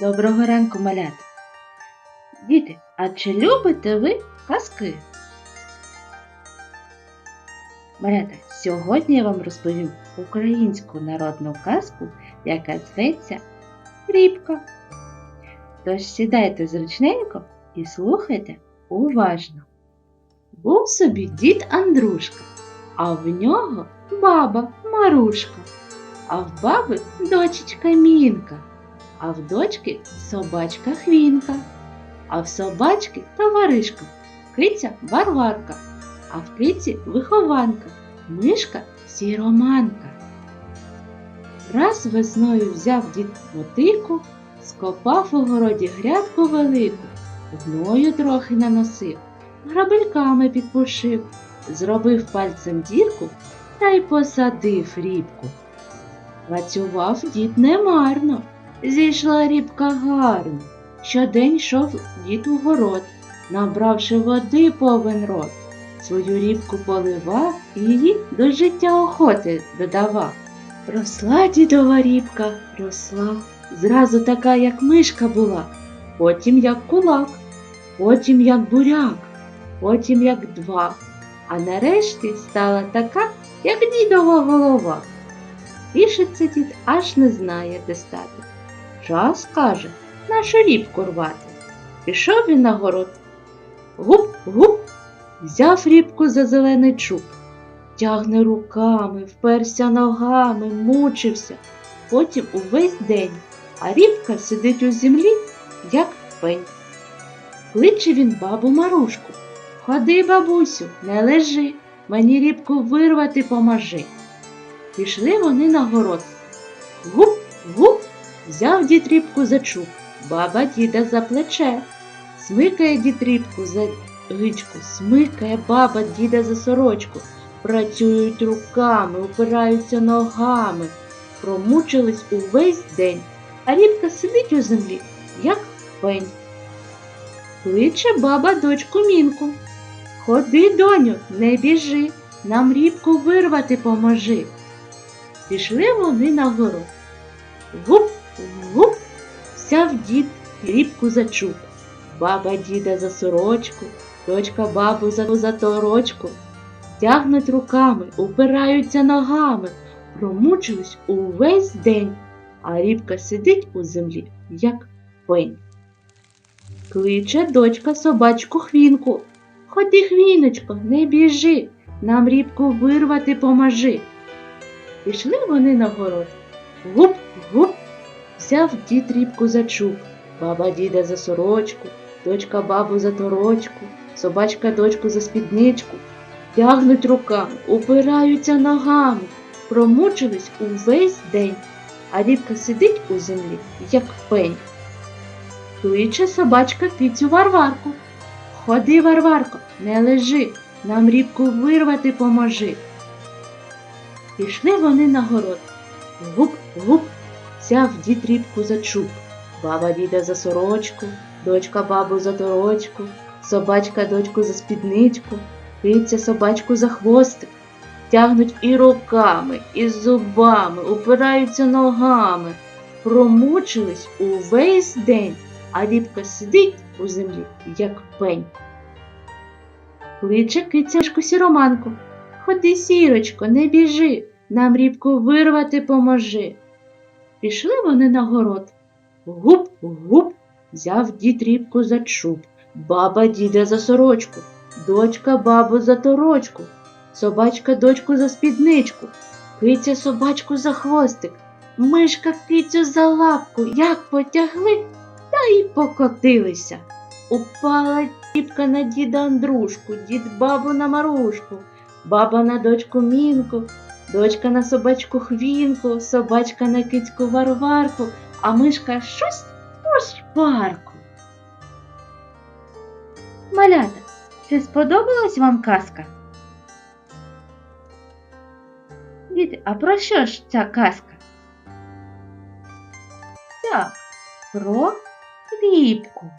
Доброго ранку, малята. Діти, а чи любите ви казки? Малята, сьогодні я вам розповім українську народну казку, яка зветься Рібка. Тож сідайте зручненько і слухайте уважно. Був собі дід Андрушка, а в нього баба Марушка, а в баби дочечка Мінка а в дочки собачка Хвінка, а в собачки товаришка, киця Варварка, а в киці вихованка, мишка сіроманка. Раз весною взяв дід мотику, скопав у городі грядку велику, гною трохи наносив, грабельками підпушив, зробив пальцем дірку та й посадив рібку. Працював дід немарно. Зійшла рібка гарно. Щодень йшов дід у город, набравши води повен рот. Свою рібку поливав її до життя охоти додавав. Росла дідова рібка, росла, зразу така, як мишка була, потім як кулак, потім як буряк, потім як два, а нарешті стала така, як дідова голова. Тішиться дід аж не знає, де стати. Час каже, нашу рібку рвати. Пішов він на город. Гуп, гуп, взяв рібку за зелений чуб, тягне руками, вперся ногами, мучився. Потім увесь день, а рібка сидить у землі, як пень. Кличе він бабу Марушку. Ходи, бабусю, не лежи, мені рібку вирвати поможи. Пішли вони на город. Гуп, гуп, Взяв дід рібку за чуб, баба діда за плече. Смикає дід рібку за гичку, смикає баба діда за сорочку. Працюють руками, упираються ногами. Промучились увесь день, а рібка сидить у землі, як пень. Кличе баба дочку мінку. Ходи, доню, не біжи, нам рібку вирвати поможи. Пішли вони на город. Гуп, гуп, взяв дід рібку за чуб, баба діда за сорочку, дочка бабу за, за торочку. Тягнуть руками, упираються ногами, промучились увесь день, а рібка сидить у землі, як пень. Кличе дочка собачку хвінку. Ходи, хвіночко, не біжи, нам рібку вирвати поможи. Пішли вони на город. Гуп, гуп, взяв дід рібку за чуб, баба діда за сорочку, дочка бабу за торочку, собачка дочку за спідничку. Тягнуть руками, упираються ногами, промучились увесь день, а рібка сидить у землі, як пень. Кличе собачка кицю Варварку. Ходи, Варварко, не лежи, нам рібку вирвати поможи. Пішли вони на город. Гуп, гуп, взяв дід рібку за чуб, баба діда за сорочку, дочка бабу за торочку, собачка дочку за спідничку, киця собачку за хвостик. Тягнуть і руками, і зубами, упираються ногами, промучились увесь день, а рібка сидить у землі, як пень. Кличе кицяшку сіроманку. Ходи, сірочко, не біжи, нам рібку вирвати поможи. Пішли вони на город. Гуп, гуп, взяв дід рібку за чуб, баба діда за сорочку, дочка бабу за торочку, собачка дочку за спідничку, киця собачку за хвостик, мишка кицю за лапку, як потягли, та й покотилися. Упала рібка на діда Андрушку, дід бабу на Марушку, баба на дочку Мінку, дочка на собачку Хвінку, собачка на кицьку Варварку, а мишка щось по шпарку. Малята, чи сподобалась вам казка? Діти, а про що ж ця казка? Так, про рібку.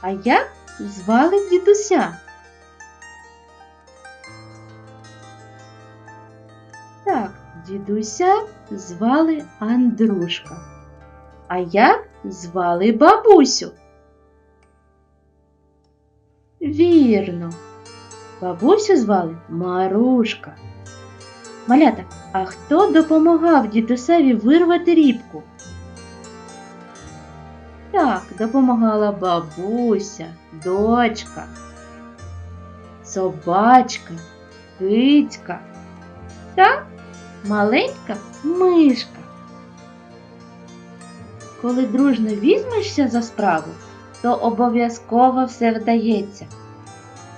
А як звали дідуся? Дідуся звали Андрушка. А як звали бабусю? Вірно. Бабусю звали Марушка. Малята, а хто допомагав дідусеві вирвати рібку? Так, допомагала бабуся, дочка, собачка, кицька та маленька мишка. Коли дружно візьмешся за справу, то обов'язково все вдається.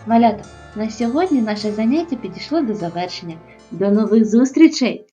Малята, на сьогодні наше заняття підійшло до завершення. До нових зустрічей!